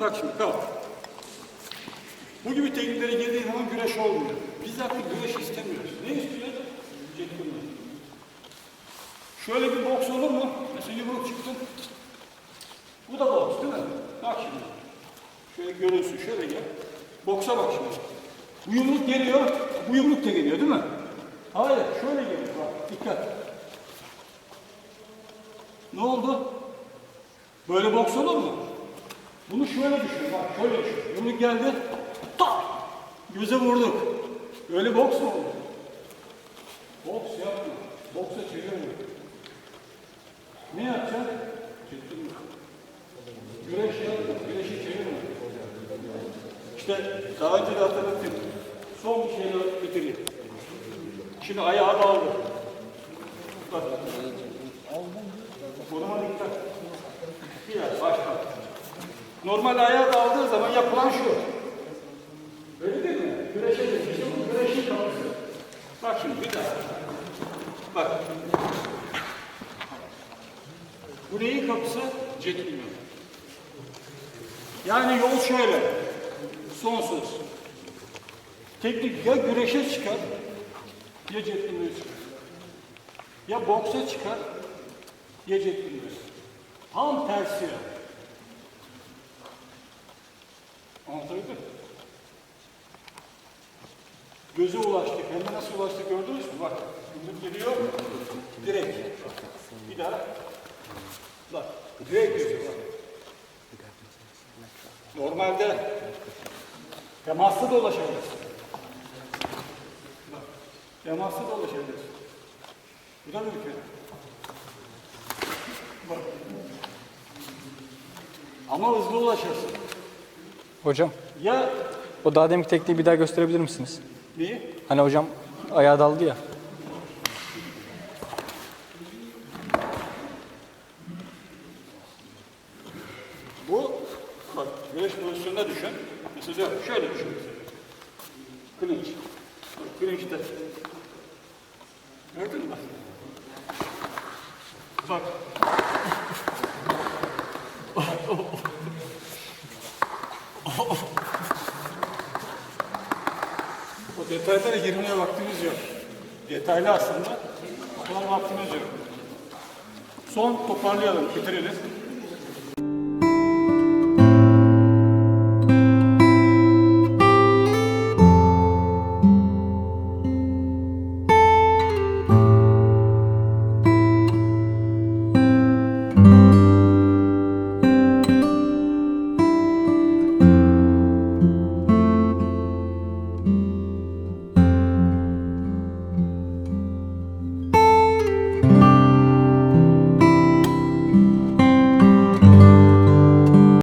Bak şimdi kalk. Bu gibi tekniklere girdiğin zaman güreş olmuyor. Biz artık güreş istemiyoruz. Ne istiyoruz? Centilmen. Şöyle bir boks olur mu? Mesela yumruk çıktın. Bu da boks değil mi? Bak şimdi. Şöyle görünsün. Şöyle gel. Boksa bak şimdi. Bu yumruk geliyor. Bu yumruk da geliyor değil mi? Hayır. Şöyle geliyor. Bak dikkat. Ne oldu? Böyle boks olur mu? Bunu şöyle düşün. Bak şöyle düşün. Yumruk geldi. Tak! Göze vurduk. Öyle boks mu olur? Boks yapma. Boksa çevirmiyor. Ne yapacaksın? Çektirme. Güreş yap, güreşi çevirme. İşte daha önce de hatırlattım. Son bir şeyle bitireyim. Şimdi ayağı daldı. Bak. Koluma dikkat. Normal ayağa daldığı zaman yapılan şu. Öyle değil mi? Güreşe de işte bu güreşin kapısı. Bak şimdi bir daha. Bak. Bu neyin kapısı? Centilmen. Yani yol şöyle. Sonsuz. Teknik ya güreşe çıkar ya centilmene çıkar. Ya boksa çıkar ya centilmene. Tam tersi. Anlatabildim mi? Göze ulaştık. Hem nasıl ulaştık gördünüz mü? Bak. Yumruk geliyor. Direkt. Bir daha. Bak. Direkt bak. Normalde temaslı da ulaşabiliriz. Bak. Temaslı da ulaşabiliriz. Bu da mümkün. Bak. Ama hızlı ulaşırsın. Hocam, Ya o daha deminki tekniği bir daha gösterebilir misiniz? neyi? Hani hocam ayağa daldı ya. Bu bak güreş pozisyonunda düşün. Mesela şöyle düşün. Bak, Kılıçta. Gördün mü? Bak. O detaylara girmeye vaktimiz yok. Detaylı aslında. Kadar vaktimiz yok. Son toparlayalım, bitirelim.